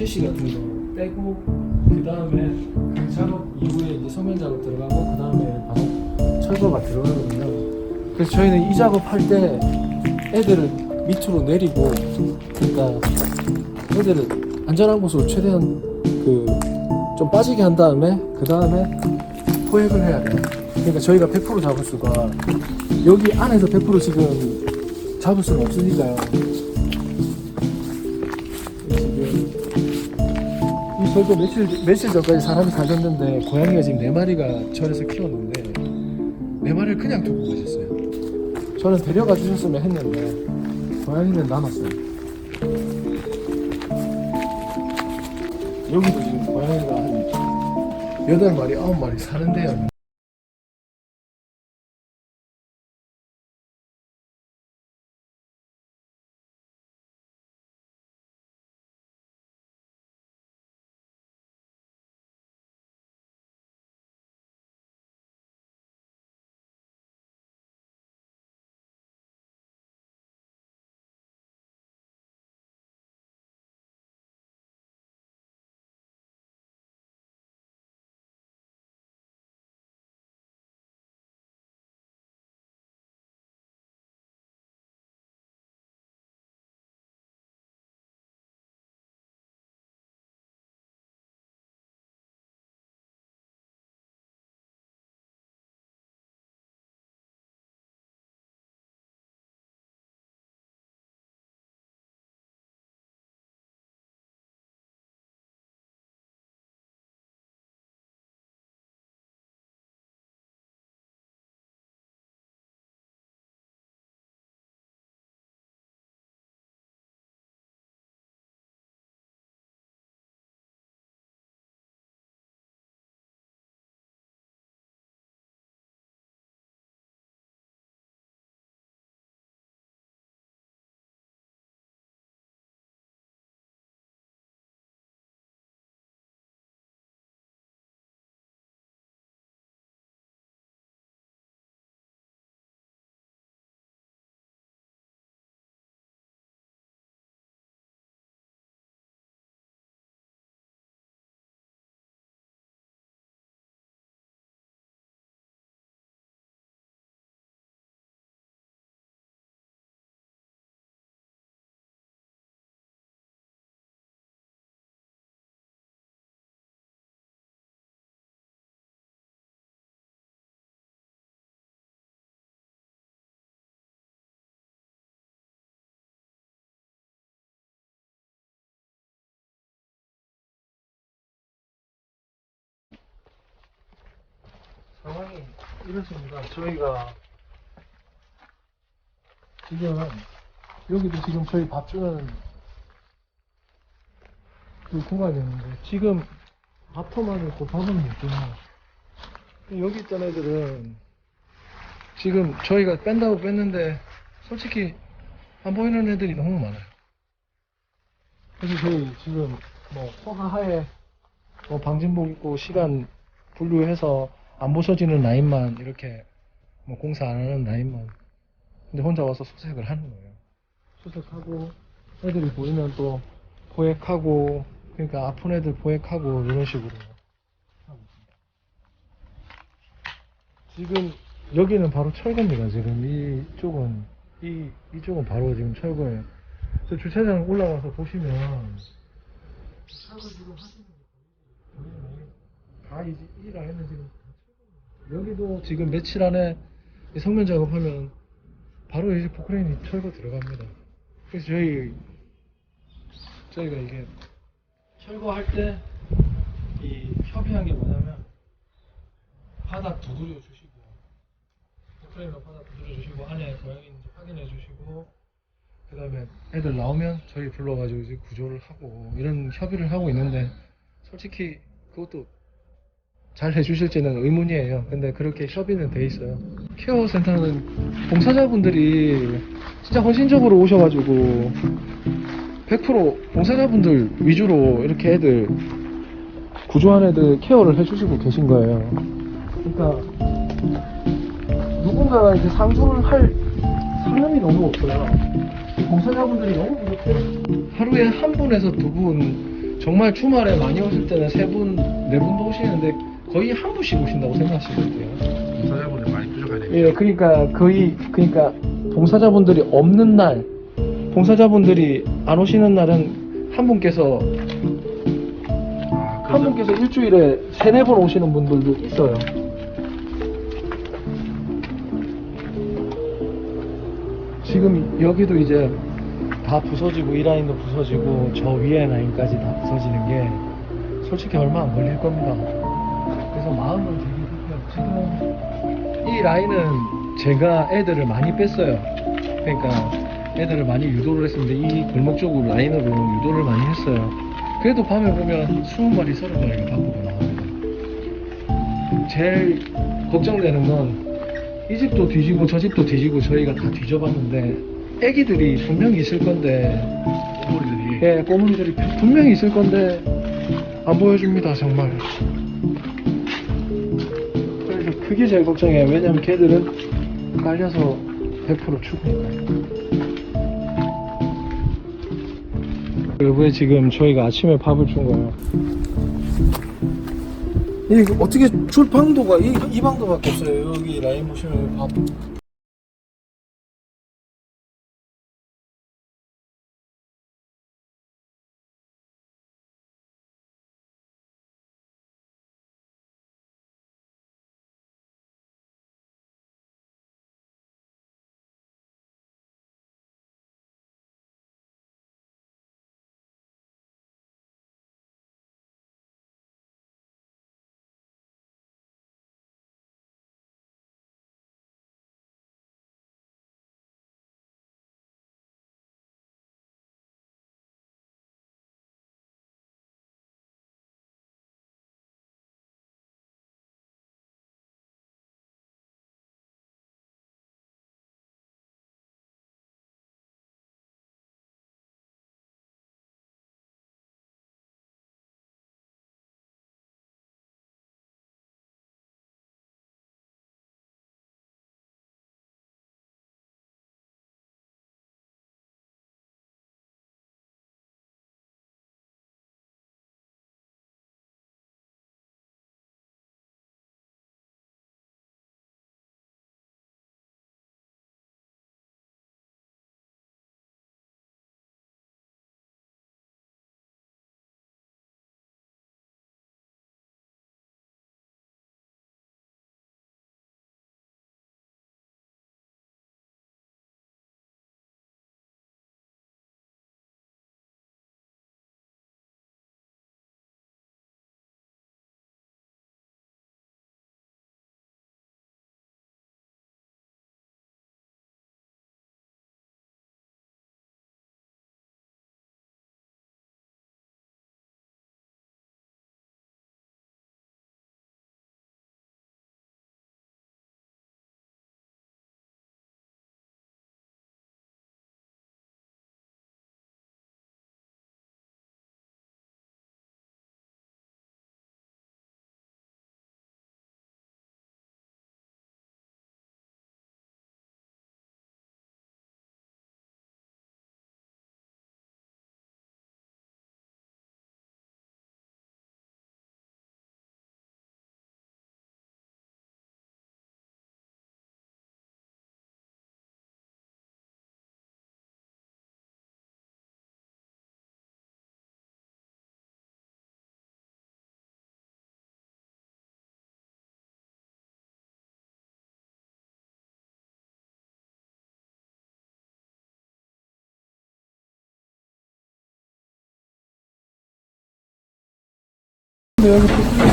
실시 같은 거 빼고 그 다음에 그 작업 이후에 이제 서면 작업 들어가고 그 다음에 바로 철거가 들어가거든요. 그래서 저희는 이 작업할 때 애들을 밑으로 내리고 그러니까 애들을 안전한 곳으로 최대한 그 좀 빠지게 한 다음에 그 다음에 포획을 해야 돼요. 그러니까 저희가 100% 잡을 수가 여기 안에서 100% 지금 잡을 수는 없으니까요. 이 벌써 며칠 며칠 전까지 사람이 가졌는데 고양이가 지금 네 마리가 절에서 키웠는데 네 마리를 그냥 두고 가셨어요. 저는 데려가 주셨으면 했는데 고양이는 남았어요. 여기도 지금 고양이가 한 여덟 마리 아홉 마리 사는데요. 상황이 이렇습니다. 저희가 지금 여기도 지금 저희 밥 주는 그 공간이 있는데 지금 밥터만 있고 밥은 없잖아. 여기 있던 애들은 지금 저희가 뺀다고 뺐는데 솔직히 안 보이는 애들이 너무 많아요. 그래서 저희 지금 뭐 소하하에 뭐 방진복 입고 시간 분류해서 안 부서지는 라인만 이렇게 뭐 공사 안 하는 라인만 근데 혼자 와서 수색을 하는 거예요. 수색하고 애들이 보이면 또 포획하고 그러니까 아픈 애들 포획하고 이런 식으로 하고 있습니다. 지금 여기는 바로 철거입니다. 지금 이쪽은 이 이쪽은 바로 지금 철거예요. 그래서 주차장 올라와서 보시면 철거 지금 하시는 거 보이죠? 다 이제 이 라인은 지금 여기도 지금 며칠 안에 이 성면 작업하면 바로 이제 포크레인이 철거 들어갑니다. 그래서 저희 저희가 이게 철거할 때 이 협의한 게 뭐냐면 바닥 두드려 주시고 포크레인으로 바닥 두드려 주시고 안에 고양이 있는지 확인해 주시고 그 다음에 애들 나오면 저희 불러가지고 이제 구조를 하고 이런 협의를 하고 있는데 솔직히 그것도 잘 해주실지는 의문이에요. 근데 그렇게 협의는 돼 있어요. 케어 센터는 봉사자분들이 진짜 헌신적으로 오셔가지고 100% 봉사자분들 위주로 이렇게 애들 구조한 애들 케어를 해주시고 계신 거예요. 그러니까 누군가가 이제 상주를 할 사람이 너무 없어요. 봉사자분들이 너무 부족해요. 하루에 한 분에서 두 분, 정말 주말에 많이 오실 때는 세 분, 네 분도 오시는데 거의 한 분씩 오신다고 생각하시면 돼요. 봉사자분들 많이 부족하네요. 예, 그러니까 거의 그러니까 봉사자분들이 없는 날, 봉사자분들이 안 오시는 날은 한 분께서 아, 한 분께서 일주일에 세네 번 오시는 분들도 있어요. 지금 여기도 이제 다 부서지고 이 라인도 부서지고 저 위에 라인까지 다 부서지는 게 솔직히 얼마 안 걸릴 겁니다. 그래서 마음은 되게 급해요. 지금 이 라인은 제가 애들을 많이 뺐어요. 그러니까 애들을 많이 유도를 했습니다. 이 골목 쪽으로 라인으로 유도를 많이 했어요. 그래도 밤에 보면 20마리, 30마리가 밖으로 나옵니다. 제일 걱정되는 건 이 집도 뒤지고 저 집도 뒤지고 저희가 다 뒤져봤는데 애기들이 분명히 있을 건데 꼬물이들이 예, 꼬물이들이 분명히 있을 건데 안 보여줍니다 정말 그게 제일 걱정이에요. 왜냐면 걔들은 깔려서 100% 죽으니까요 여보에 지금 저희가 아침에 밥을 준 거예요. 이 어떻게 줄 방도가 이, 이 방도밖에 없어요. 여기 라인 보시면 밥 mesmo.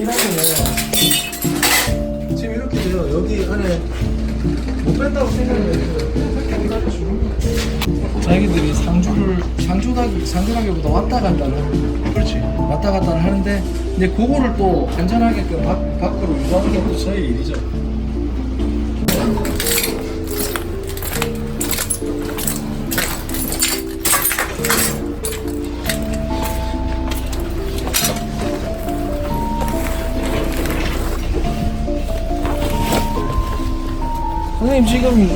이러면은 지금 이렇게 돼요. 여기 안에 못 뺀다고 생각을 해요. 자기들이 상주를 상주 가기 상주 가기보다 왔다 간다는 그렇지 왔다 갔다 하는데 근데 그거를 또 안전하게끔 밖으로 유도하는 게 또 저희 일이죠. 선생님 지금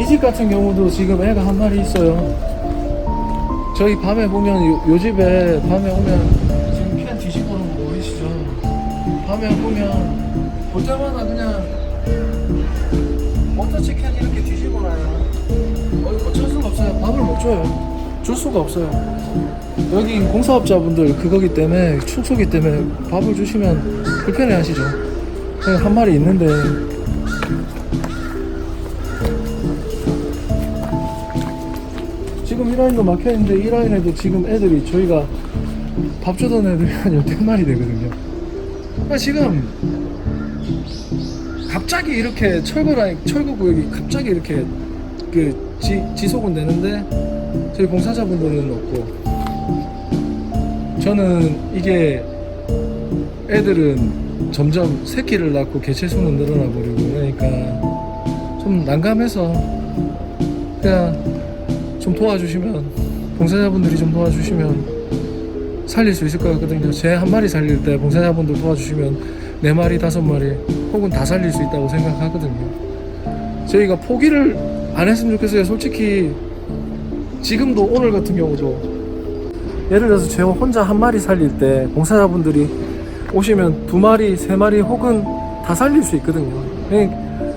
이 집 같은 경우도 지금 애가 한 마리 있어요. 저희 밤에 보면 요, 요 집에 밤에 오면 지금 캔 뒤집어 놓은 거 보이시죠? 밤에 보면 볼 때마다 그냥 원터치 캔 이렇게 뒤집어 놔요. 어, 어쩔 수가 없어요. 밥을 못 줘요. 줄 수가 없어요. 여기 공사업자분들 그거기 때문에 축소기 때문에 밥을 주시면 불편해 하시죠. 한 마리 있는데 지금 이 라인도 막혀 있는데 이 라인에도 지금 애들이 저희가 밥 주던 애들이 한 열댓 마리 되거든요. 그러니까 지금 갑자기 이렇게 철거 라인 철거 구역이 갑자기 이렇게 그 지, 지속은 되는데 저희 봉사자분들은 없고 저는 이게 애들은 점점 새끼를 낳고 개체 수는 늘어나 버리고 그러니까 좀 난감해서 그냥 좀 도와주시면 봉사자분들이 좀 도와주시면 살릴 수 있을 것 같거든요. 제 한 마리 살릴 때 봉사자분들 도와주시면 네 마리 다섯 마리 혹은 다 살릴 수 있다고 생각하거든요. 저희가 포기를 안 했으면 좋겠어요. 솔직히 지금도 오늘 같은 경우도 예를 들어서 제가 혼자 한 마리 살릴 때 봉사자분들이 오시면 두 마리, 세 마리 혹은 다 살릴 수 있거든요.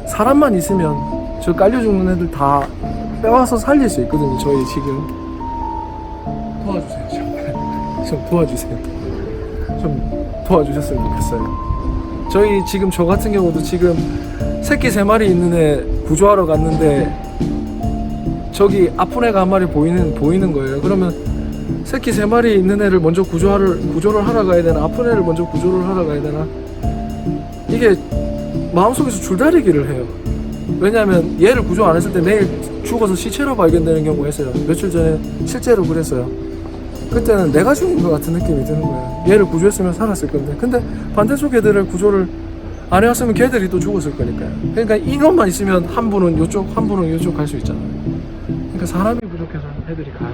사람만 있으면 저 깔려 죽는 애들 다 빼와서 살릴 수 있거든요. 저희 지금 도와주세요. 정말 좀 도와주세요. 좀 도와주셨으면 좋겠어요. 저희 지금 저 같은 경우도 지금 새끼 세 마리 있는 애 구조하러 갔는데 저기 아픈 애가 한 마리 보이는 보이는 거예요. 그러면 새끼 세 마리 있는 애를 먼저 구조하를 구조를 하러 가야 되나 아픈 애를 먼저 구조를 하러 가야 되나 이게 마음속에서 줄다리기를 해요. 왜냐하면 얘를 구조 안 했을 때 내일 죽어서 시체로 발견되는 경우가 있어요. 며칠 전에 실제로 그랬어요. 그때는 내가 죽은 것 같은 느낌이 드는 거예요. 얘를 구조했으면 살았을 건데. 근데 반대쪽 애들을 구조를 안 해왔으면 걔들이 또 죽었을 거니까요. 그러니까 인원만 있으면 한 분은 이쪽, 한 분은 이쪽 갈 수 있잖아요. 그러니까 사람이 부족해서 애들이 가요.